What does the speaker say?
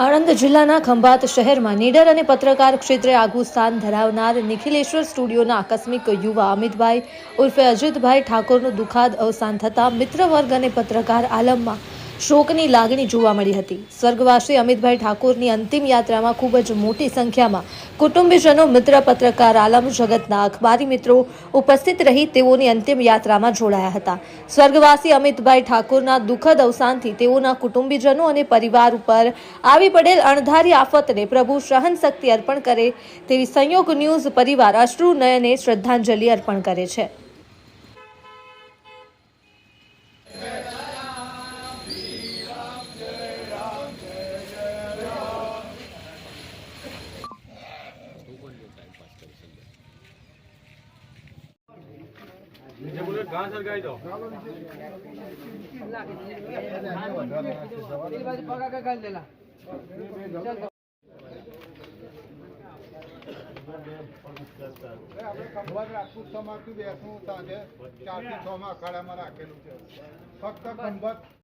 જિલ્લાના ખંભાત શહેરમાં નીડર અને પત્રકાર ક્ષેત્રે આગવું સ્થાન ધરાવનાર નિખિલેશ્વર સ્ટુડિયોના આકસ્મિક યુવા અમિતભાઈ ઉર્ફે અજીતભાઈ ઠાકોરનું દુઃખાદ અવસાન થતાં મિત્રવર્ગ અને પત્રકાર આલમમાં શોકની લાગણી જોવા મળી હતી. સ્વર્ગવાસી અમિતભાઈ ઠાકોરની અંતિમ યાત્રામાં ખૂબ જ મોટી સંખ્યામાં કુટુંબીજનો મિત્ર પત્રકાર આલમ જગતના અખબારી મિત્રો ઉપસ્થિત રહી તેઓની અંતિમ યાત્રામાં જોડાયા હતા. સ્વર્ગવાસી અમિતભાઈ ઠાકોરના દુઃખદ અવસાનથી તેઓના કુટુંબીજનો અને પરિવાર ઉપર આવી પડેલ અણધારી આફતને પ્રભુ સહન શક્તિ અર્પણ કરે તેવી સંયોગ ન્યૂઝ પરિવાર અશ્રુ નયને શ્રદ્ધાંજલિ અર્પણ કરે છે. નીચે બોલો ઘાસ સળગાવી દો. આપણે ખંભાત રાજપૂત સમાજથી બેસવું સાંજે ચારથી છ માં રાખેલું છે. ફક્ત ખંભાત